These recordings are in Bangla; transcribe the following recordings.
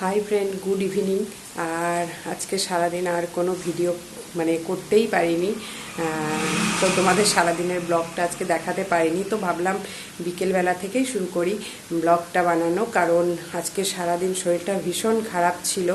হাই ফ্রেন্ড গুড ইভিনিং আর আজকে সারাদিন আর কোনো ভিডিও মানে করতেই পারিনি। তো তোমাদের সারাদিনের ব্লগটা আজকে দেখাতে পারিনি। তো ভাবলাম বিকেলবেলা থেকেই শুরু করি ব্লগটা বানানো, কারণ আজকে সারাদিন শরীরটা ভীষণ খারাপ ছিল।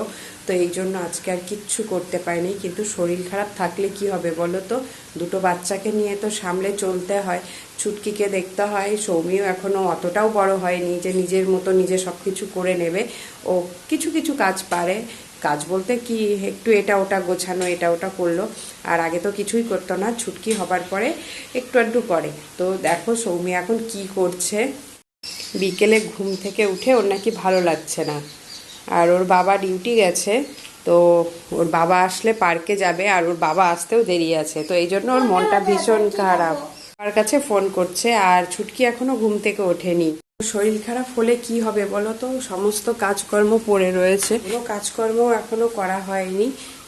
তো এই জন্য আজকে আর কিচ্ছু করতে পারিনি। কিন্তু শরীর খারাপ থাকলে কি হবে বলো তো? দুটো বাচ্চাকে নিয়ে তো সামলে চলতে হয়। ছুটকিকে দেখতে হয়। সৌমিও এখনও অতটাও বড় হয়নি যে নিজের মতো নিজে সব কিছু করে নেবে। ও কিছু কিছু কাজ পারে। কাজ বলতে কি? একটু এটা ওটা গোছানো, এটা ওটা করল। আর আগে তো কিছুই করতো না। ছুটকি হবার পরে একটু আধটু করে। তো দেখো সৌমি এখন কি করছে। বিকেলে ঘুম থেকে উঠে ওর নাকি ভালো লাগছে না। আর ওর বাবা ডিউটি গেছে, তো ওর বাবা আসলে পার্কে যাবে আর ওর বাবা আসতেও দেরি আছে, তো এই জন্য ওর মনটা ভীষণ খারাপ। আমার কাছে ফোন করছে আর ছুটকি এখনও ঘুম থেকে ওঠেনি। শরীর খারাপ হলে কি হবে বলো তো? সমস্ত কাজকর্ম পড়ে রয়েছে। কোনো কাজকর্ম এখনও করা হয়নি।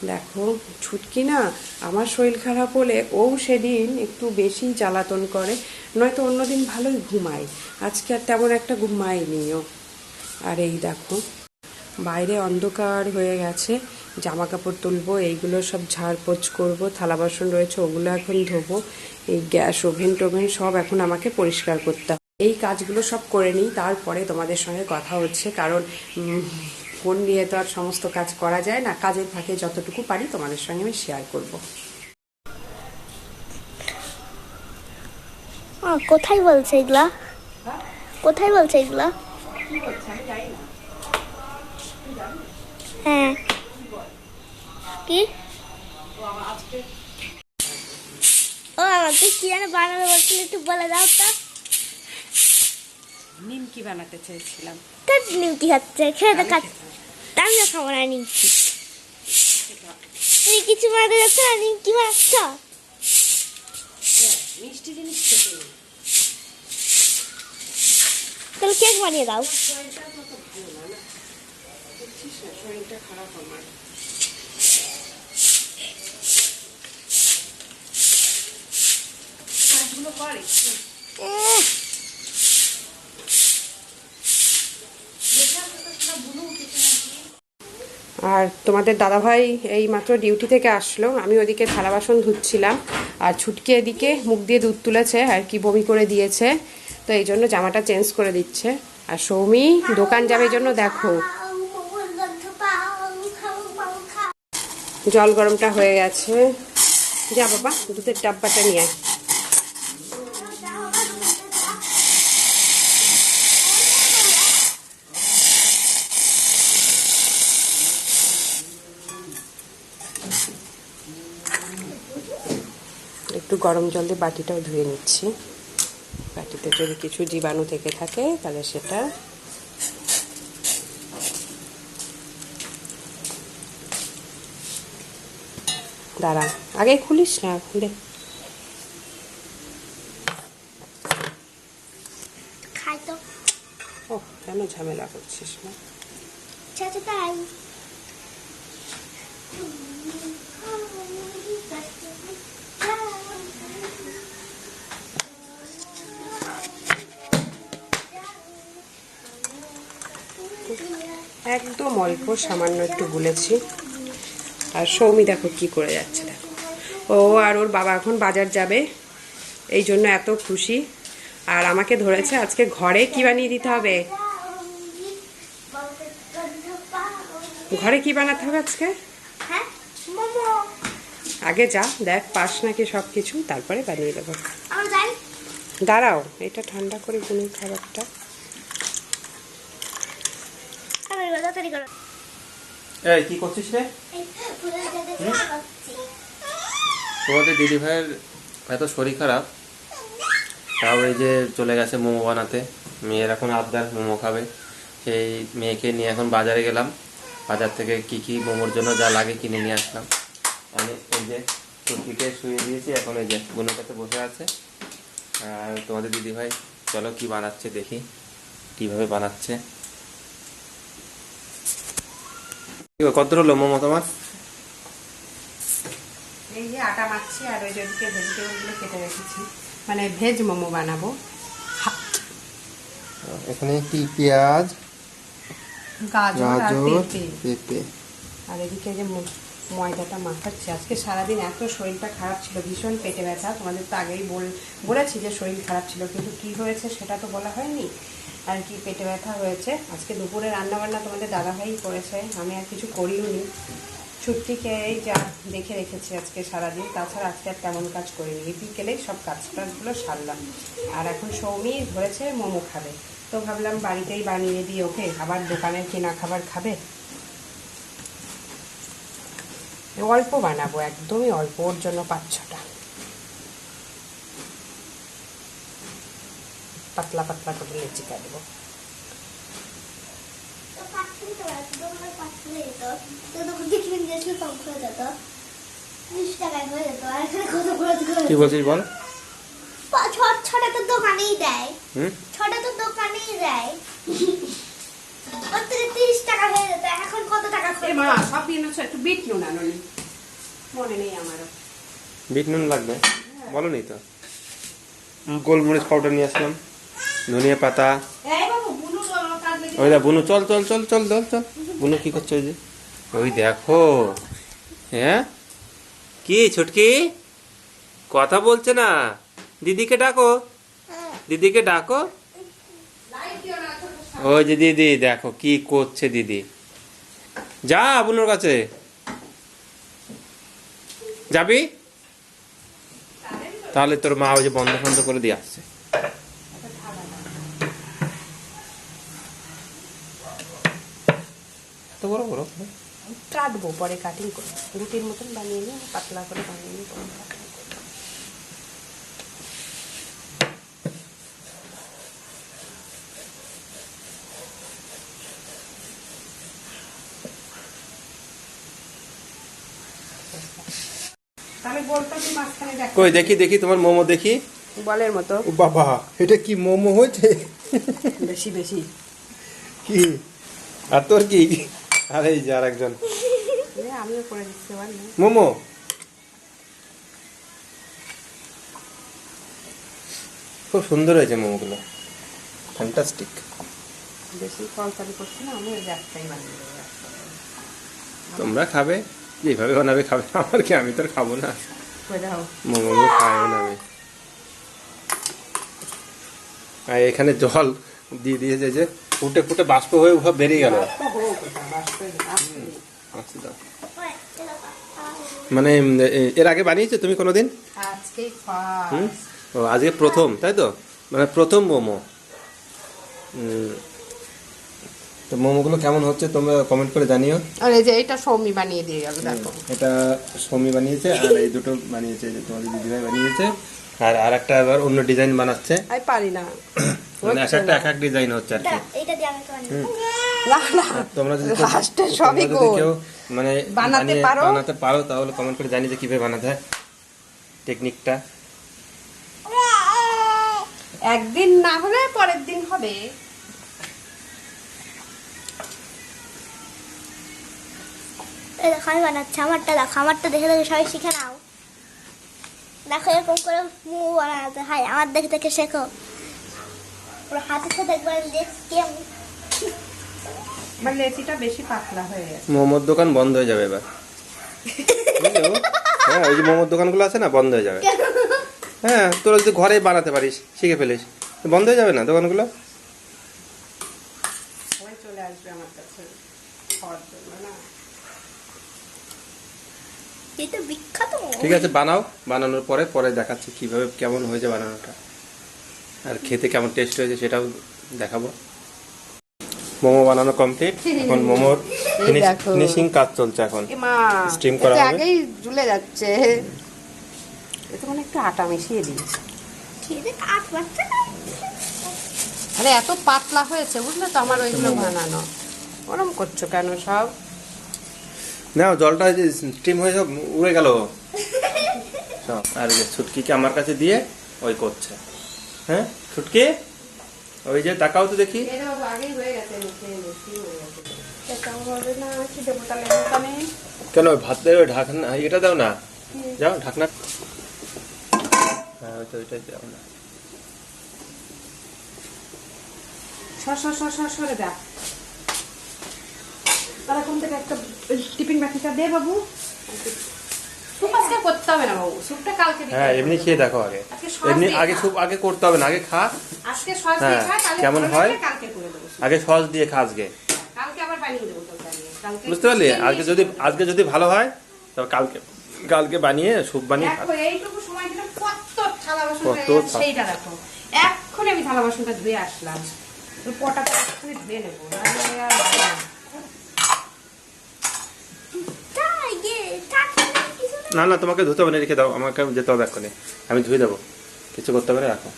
দেখো, ছুটকি না আমার শরীর খারাপ হলে ও সেদিন একটু বেশি জ্বালাতন করে, নয়তো অন্যদিন ভালোই ঘুমায়। আজকে আর তেমন একটা ঘুমায়নি ও। আর এই দেখো বাইরে অন্ধকার হয়ে গেছে জামা কাপড় তুলবো এইগুলো সব ঝাড়পোছ করব থালা বাসন রয়েছে ওগুলো এখন ধোবো এই গ্যাস ওভেন টোভেন সব এখন আমাকে পরিষ্কার করতে হবে। এই কাজগুলো সব করে নিই তারপরে তোমাদের সঙ্গে কথা হচ্ছে কারণ ফোন নিয়ে তো আর সমস্ত কাজ করা যায় না কাজের ফাঁকে যতটুকু পারি তোমাদের সঙ্গে আমি শেয়ার করব। কোথায় বলছে এগুলা? কোথায় বলছে এগুলা? হ্যাঁ। কি? ও আমাকে কি যেন বানাবে বলছিল একটু বলে দাও তো। নিমকি বানাতে চেয়েছিলাম। তার নিমকি হচ্ছে খেয়ে দেখা আমিও খাব না নিমকি। তুমি কিছু বানাতে যাচ্ছ না নিমকি বানাচ্ছ? মিষ্টি জিনিস তাহলে কেক বানিয়ে দাও। শরীরটা খারাপ আমার। কাজগুলো কর আর তোমাদের দাদাভাই এই মাত্র ডিউটি থেকে আসলো। আমি ওদিকে থালা বাসন ধুচ্ছিলাম। আর ছুটকি এদিকে মুখ দিয়ে দুধ তুলেছে আর কি বমি করে দিয়েছে। তো এই জন্য জামাটা চেঞ্জ করে দিচ্ছে। আর সৌমি, দোকান যাবে জন্য দেখো। জল গরমটা হয়ে গেছে যা বাবা, দুধের ডাব্বাটা নিয়ে আয়। একটু গরম জল দিয়ে বাটিটাও ধুয়ে নিচ্ছি বাটিতে যদি কিছু জীবাণু থেকে থাকে, তাহলে সেটা দাঁড়া। আগে খুলিস না দেখ ও কেন ঝামেলা করছিস না তাই। একদম অল্প সামান্য একটু গুলেছি আর সৌমি দেখো কি করে যাচ্ছে, দেখো। ও আর ওর বাবা এখন বাজার যাবে, এই জন্য এত খুশি। আর আমাকে ধরেছে আজকে ঘরে কি বানিয়ে দিতে হবে? ঘরে কি বানাতে হবে আজকে? আগে যা, দেখ, পাস নাকি সব কিছু তারপরে বানিয়ে দেবো। দাঁড়াও, এটা ঠান্ডা করে গুনুন খাবারটা। এই কি করছিস রে? তোমাদের দিদি ভাইয়ের এত শরীর খারাপ তাও এই যে চলে গেছে মোমো বানাতে। মেয়ের এখন আবদার মোমো খাবে। সেই মেয়েকে নিয়ে এখন বাজারে গেলাম। বাজার থেকে কি কি মোমোর জন্য যা লাগে কিনে নিয়ে আসলাম। আমি এই যে টুকিকে শুয়ে দিয়েছি এখন এই যে বোনের কাছে বসে আছে। আর তোমাদের দিদি ভাই চলো কি বানাচ্ছে দেখি কীভাবে বানাচ্ছে কি গো, কত হলো মোমো তোমার? এই যে আটা মাখছি আর ওই যে ওদিকে ভেজিটেবলগুলো কেটে রেখেছি। মানে ভেজ মোমো বানাবো। এখানে কি পেঁয়াজ? গাজর পেঁপে। আর এদিকে যে ময়দাটা মাখাচ্ছে। আজকে সারাদিন এত শরীরটা খারাপ ছিল ভীষণ পেটে ব্যথা। তোমাদের তো আগেই বল বলেছি যে শরীর খারাপ ছিল কিন্তু কি হয়েছে সেটা তো বলা হয়নি। আর কি পেটে ব্যথা হয়েছে। আজকে দুপুরে রান্নাবান্না তোমাদের দাদাভাই করেছে। আমি আর কিছু করিও নি ছুটিকে এই যা দেখে রেখেছি আজকে সারাদিন। তাছাড়া আজকে আর তেমন কাজ করিনি। বিকেলেই সব কাজ টাজগুলো সারলাম। আর এখন সৌমি ধরেছে মোমো খাবে। তো ভাবলাম বাড়িতেই বানিয়ে দিই ওকে। আবার দোকানের কেনা খাবার খাবে? অল্প বানাবো, একদমই অল্প। ওর জন্য পাঁচ ছটা পাতলা পাতলা করে লেচিকা দেবো তো পাঠিয়ে দিতে পারতো দোকানে পাঠিয়ে দিত তো দোকান থেকে কিনে গেছিল কম করে যেত ত্রিশ টাকায় হয়ে যেত কত খরচ করে কি বলছিস বল? পা- ছ- ছটা তো দোকানেই দেয়। হুম? ছটা তো দোকানেই দেয়। ওর থেকে তিরিশ টাকা হয়ে যেত এখন কত টাকা মা সব দিয়ে এনেছো একটু বিট নুন আনোনি মনে নেই আমারও। বিট নুন লাগবে। বলো নি তো। গোলমরিচ পাউডার নিয়ে আসলাম। ধনিয়া পাতা। ওই দা বুনু চল চল চল চল চল চল। বুনু কি করছ ওই যে? ওই দেখো। হ্যাঁ? কি ছুটকি? কথা বলছে না। দিদিকে ডাকো। দিদিকে ডাকো। ওই যে দিদি দেখো কি করছে দিদি। যা বুনুর কাছে। যাবি? তাহলে তোর মা ওই যে বন্ধ বন্ধ করে দিয়ে আসছে এত বড় বড় কাটবো পরে কাটিং করে রুটির মতন বানিয়ে নিই পাতলা করে বানিয়ে নিই পরে করব। কই দেখি দেখি তোমার মোমো দেখি। বলের মতো। ও বাবা এটা কি মোমো হয়েছে? বেশি বেশি। কি? আর তোর কি? আরে যার একজন আমিও করে মোমো? খুব সুন্দর হয়েছে মোমোগুলো। ফ্যান্টাস্টিক বেশি করছি না আমি একটাই বানিয়ে তোমরা খাবে যেভাবে বানাবে খাবে আমার কি আমি তো আর খাব না। করে দাও। মোমো খাইও না আমি। আর এখানে জল দিয়ে দিয়েছে যে ফুটে ফুটে বাষ্প হয়ে বেরিয়ে গেল। আচ্ছা দাও। মানে এর আগে বানিয়েছো তুমি কোনোদিন? হুম? ও আজকে প্রথম তাই তো? মানে প্রথম মোমো। তো মোমোগুলো কেমন হচ্ছে তোমরা কমেন্ট করে জানিও। আর এই যে এটা সৌমি বানিয়ে দিয়ে গেল দেখো। এটা সৌমি বানিয়েছে আর এই দুটো বানিয়েছে যে তোমাদের দিদিভাই বানিয়েছে। আর আর একটা আবার অন্য ডিজাইন বানাচ্ছে। আমি পারি না। মানে এক একটা এক এক ডিজাইন হচ্ছে আর কি। এইটা দিয়ে আমি। না না। তোমরা যদি সবই কেউ মানে বানাতে পারো? বানাতে পারো তাহলে কমেন্ট করে জানিয়ে যে কীভাবে বানাতে হয় টেকনিকটা একদিন না হলে পরের দিন হবে। এই দেখো আমি বানাচ্ছি আমারটা দেখো আমারটা দেখে দেখে সবাই শিখে নাও। দেখো এরকম করে মোমো বানাতে হয় আমার দেখে দেখে শেখো। হাতের সাথে একবার দেখছি আমার লেচিটা বেশি পাতলা হয়ে গেছে। মোমোর দোকান বন্ধ হয়ে যাবে এবার। হ্যাঁ ওই যে মোমোর দোকানগুলো আছে না বন্ধ হয়ে যাবে। হ্যাঁ তোরা যদি ঘরে বানাতে পারিস শিখে ফেলিস। বন্ধ হয়ে যাবে না দোকানগুলো? চলে আসবে আমার কাছে খাওয়ার জন্য না? এই বিখ্যাত। ঠিক আছে বানাও। বানানোর পরে পরে দেখাচ্ছি কীভাবে কেমন হয়েছে বানানোটা। আর খেতে কেমন টেস্ট হয়েছে সেটাও দেখাবো। মোমো বানানো কমপ্লিট এখন মোমোর ফিনিশিং কাজ চলছে এখন। স্টিম করা হবে? আগেই ঝুলে যাচ্ছে। এতে মানে একটু আটা মিশিয়ে দিই। আরে এত পাতলা হয়েছে বুঝলে তো আমার ওইগুলো বানানো। ওরম করছ কেন সব? নাও জলটা যে স্টিম হয়ে সব উড়ে গেল। সব আর ছুটকিকে আমার কাছে দিয়ে ওই করছে। হ্যাঁ ছুটকি? ওই যে তাকাও তো দেখি। হয়ে হয়ে দেবো কেন ভাত দেয় ওই ঢাকনা এটা দাও না। যাও ঢাকনা। হ্যাঁ ওইটা ওইটাই দাও না। সর সর সর সর সরে দা তারা কোন থেকে একটা টিফিন বাটিটা দে বাবু। স্যুপ আজকে করতে হবে না বাবু স্যুপটা কালকে হ্যাঁ এমনি খেয়ে দেখো আগে। এমনি আগে। খুব আগে করতে হবে না আগে খা। আজকে সস দিয়ে হ্যাঁ, খা কেমন হয়? কালকে করে দেবো আগে সস দিয়ে খা আজকে। কালকে আবার বানিয়ে দেবো কালকে বুঝতে পারলি? আজকে যদি আজকে যদি ভালো হয় তবে কালকে কালকে বানিয়ে স্যুপ বানিয়ে খা। এইটুকু সময় দিলে কত থালা বাসন সেইটা দেখো। এক্ষুনি আমি থালা বাসনটা ধুয়ে আসলাম। পটাটা ধুয়ে নেব না না তোমাকে ধুতে হবে না রেখে দাও। আমাকে যেতে হবে এক্ষুনি। আমি ধুয়ে দেবো। কিছু করতে হবে না রাখো।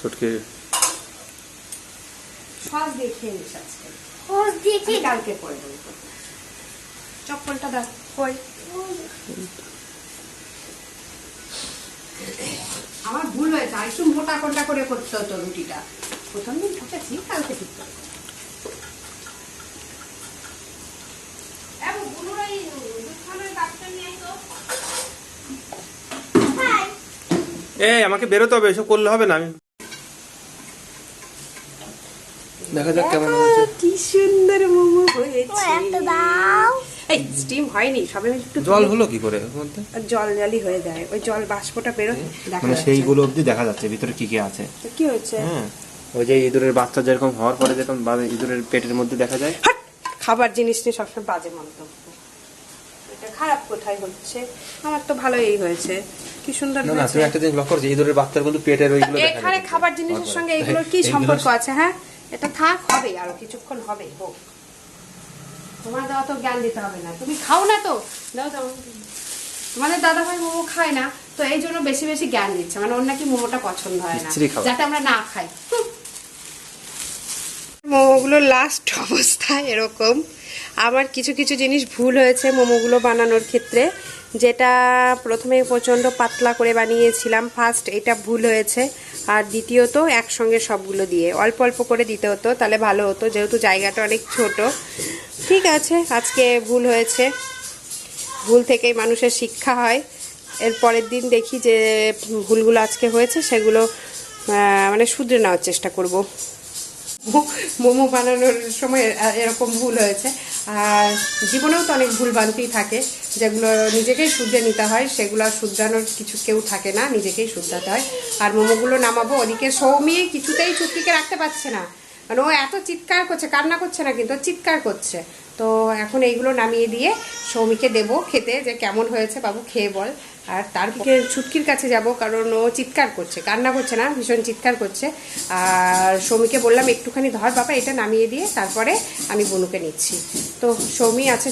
ছুটকি সস দিয়ে খেয়ে নিস আজকে। হোস দিয়ে কি? কালকে করে দেবো। চপ্পলটা দেখ কই আমার ভুল হয়েছে আর একটু মোটা কোনটা করে করতে হতো রুটিটা। প্রথম দিন ঠকেছি কালকে ঠিক করব। এ, বুনুর ওই দুধ খাওয়ানোর কাপটা নিয়ে আয় তো। হাই এই আমাকে বেরোতে হবে এসব করলে হবে না আমি দেখা যাক কেমন হয়েছে। কি সুন্দর মোমো হয়েছে। একটা দাও। এই স্টিম হয়নি সবে একটু জল হলো কি করে মধ্যে? জল জলই হয়ে যায় ওই জল বাষ্পটা বেরো মানে সেইগুলো অবধি দেখা যাচ্ছে ভিতরে কি কি আছে? কি হয়েছে? হ্যাঁ ওই যে ইঁদুরের বাচ্চা যেরকম হওয়ার পরে যেরকম বা- ইঁদুরের পেটের মধ্যে দেখা যায়। খাবার জিনিস নিয়ে সবসময় বাজে মন্তব্য। এটা খারাপ কোথায় হচ্ছে? আমার তো ভালোই হয়েছে। কি সুন্দর না না তুমি একটা জিনিস লক্ষ্য করছ ইঁদুরের বাচ্চার কিন্তু পেটের ওইগুলো এখানে খাবার জিনিসের সঙ্গে এগুলোর কি সম্পর্ক আছে হ্যাঁ? এটা থাক হবে আরও কিছুক্ষণ হবে হোক। তোমার দাও তো জ্ঞান দিতে হবে না। তুমি খাও না তো। দাও দাও। তোমাদের দাদা ভাই মোমো খায় না তো এই জন্য বেশি বেশি জ্ঞান দিচ্ছে। মানে ওর নাকি মোমোটা পছন্দ হয় না যাতে আমরা না খাই। হুম। লাস্ট অবস্থা এরকম। আমার কিছু কিছু জিনিস ভুল হয়েছে মোমোগুলো বানানোর ক্ষেত্রে। যেটা প্রথমে প্রচণ্ড পাতলা করে বানিয়েছিলাম ফার্স্ট এটা ভুল হয়েছে। আর দ্বিতীয়ত, একসঙ্গে সবগুলো দিয়ে। অল্প অল্প করে দিতে হতো, তাহলে ভালো হতো, যেহেতু জায়গাটা অনেক ছোট। ঠিক আছে, আজকে ভুল হয়েছে। ভুল থেকেই মানুষের শিক্ষা হয়। এর পরের দিন দেখি যে ভুলগুলো আজকে হয়েছে, সেগুলো মানে শুধরে নেওয়ার চেষ্টা করব। মোমো বানানোর সময় এরকম ভুল হয়েছে। আর জীবনেও তো অনেক ভুল বানতেই থাকে, যেগুলো নিজেকেই শুধরে নিতে হয়, সেগুলো শুধরানোর কিছু কেউ থাকে না, নিজেকেই শুধরাতে হয়। আর মোমোগুলো নামাবো, ওদিকে সৌমি কিছুতেই চুটকিকে রাখতে পারছে না। মানে ও এত চিৎকার করছে, কান্না করছে না কিন্তু চিৎকার করছে। তো এখন এইগুলো নামিয়ে দিয়ে সৌমিকে দেবো খেতে, যে কেমন হয়েছে বাবু খেয়ে বল। আর তার তারপরে ছুটকির কাছে যাব, কারণ ও চিৎকার করছে। কান্না করছে না, ভীষণ চিৎকার করছে। আর সৌমিকে বললাম, একটুখানি ধর বাবা, এটা নামিয়ে দিয়ে তারপরে আমি বনুকে নিচ্ছি। তো সৌমি আছে